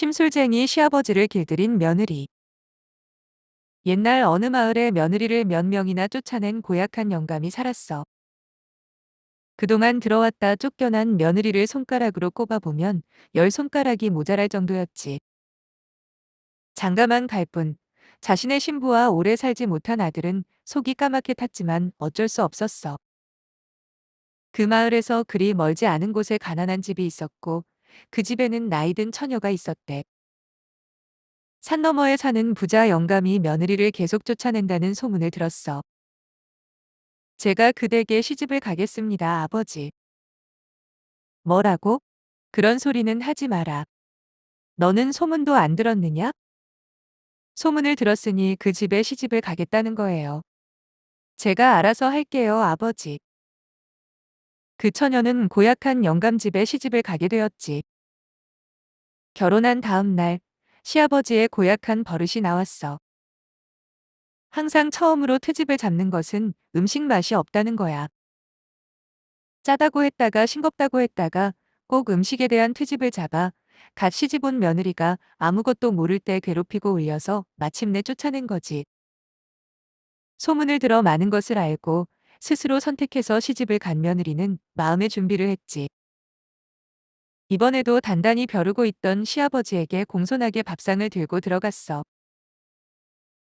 심술쟁이 시아버지를 길들인 며느리. 옛날 어느 마을에 며느리를 몇 명이나 쫓아낸 고약한 영감이 살았어. 그동안 들어왔다 쫓겨난 며느리를 손가락으로 꼽아보면 열 손가락이 모자랄 정도였지. 장가만 갈 뿐 자신의 신부와 오래 살지 못한 아들은 속이 까맣게 탔지만 어쩔 수 없었어. 그 마을에서 그리 멀지 않은 곳에 가난한 집이 있었고 그 집에는 나이든 처녀가 있었대. 산 너머에 사는 부자 영감이 며느리를 계속 쫓아낸다는 소문을 들었어. 제가 그댁에 시집을 가겠습니다, 아버지. 뭐라고? 그런 소리는 하지 마라. 너는 소문도 안 들었느냐? 소문을 들었으니 그 집에 시집을 가겠다는 거예요. 제가 알아서 할게요, 아버지. 그 처녀는 고약한 영감집에 시집을 가게 되었지. 결혼한 다음 날, 시아버지의 고약한 버릇이 나왔어. 항상 처음으로 트집을 잡는 것은 음식 맛이 없다는 거야. 짜다고 했다가 싱겁다고 했다가 꼭 음식에 대한 트집을 잡아 갓 시집 온 며느리가 아무것도 모를 때 괴롭히고 울려서 마침내 쫓아낸 거지. 소문을 들어 많은 것을 알고 스스로 선택해서 시집을 간 며느리는 마음의 준비를 했지. 이번에도 단단히 벼르고 있던 시아버지에게 공손하게 밥상을 들고 들어갔어.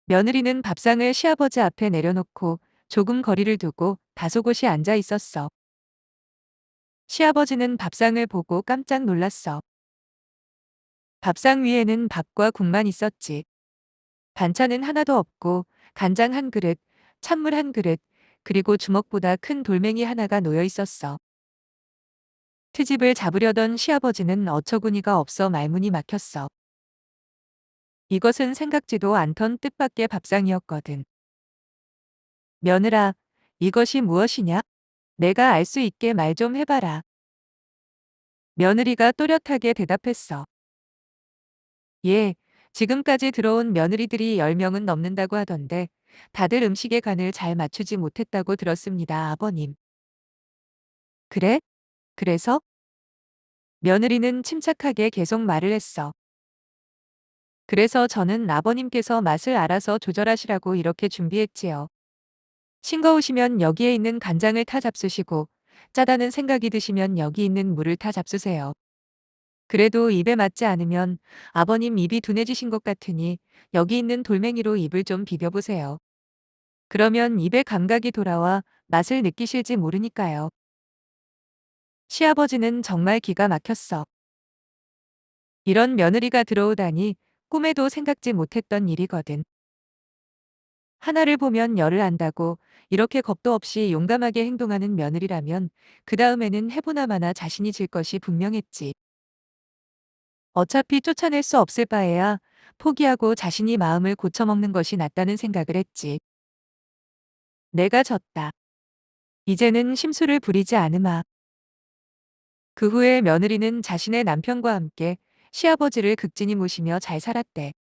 며느리는 밥상을 시아버지 앞에 내려놓고 조금 거리를 두고 다소곳이 앉아 있었어. 시아버지는 밥상을 보고 깜짝 놀랐어. 밥상 위에는 밥과 국만 있었지. 반찬은 하나도 없고 간장 한 그릇, 찬물 한 그릇, 그리고 주먹보다 큰 돌멩이 하나가 놓여 있었어. 트집을 잡으려던 시아버지는 어처구니가 없어 말문이 막혔어. 이것은 생각지도 않던 뜻밖의 밥상이었거든. 며느라, 이것이 무엇이냐? 내가 알 수 있게 말 좀 해봐라. 며느리가 또렷하게 대답했어. 예, 지금까지 들어온 며느리들이 10명은 넘는다고 하던데 다들 음식의 간을 잘 맞추지 못했다고 들었습니다, 아버님. 그래? 그래서? 며느리는 침착하게 계속 말을 했어. 그래서 저는 아버님께서 맛을 알아서 조절하시라고 이렇게 준비했지요. 싱거우시면 여기에 있는 간장을 타 잡수시고 짜다는 생각이 드시면 여기 있는 물을 타 잡수세요. 그래도 입에 맞지 않으면 아버님 입이 둔해지신 것 같으니 여기 있는 돌멩이로 입을 좀 비벼보세요. 그러면 입의 감각이 돌아와 맛을 느끼실지 모르니까요. 시아버지는 정말 기가 막혔어. 이런 며느리가 들어오다니 꿈에도 생각지 못했던 일이거든. 하나를 보면 열을 안다고 이렇게 겁도 없이 용감하게 행동하는 며느리라면 그 다음에는 해보나 마나 자신이 질 것이 분명했지. 어차피 쫓아낼 수 없을 바에야 포기하고 자신이 마음을 고쳐먹는 것이 낫다는 생각을 했지. 내가 졌다. 이제는 심술을 부리지 않으마. 그 후에 며느리는 자신의 남편과 함께 시아버지를 극진히 모시며 잘 살았대.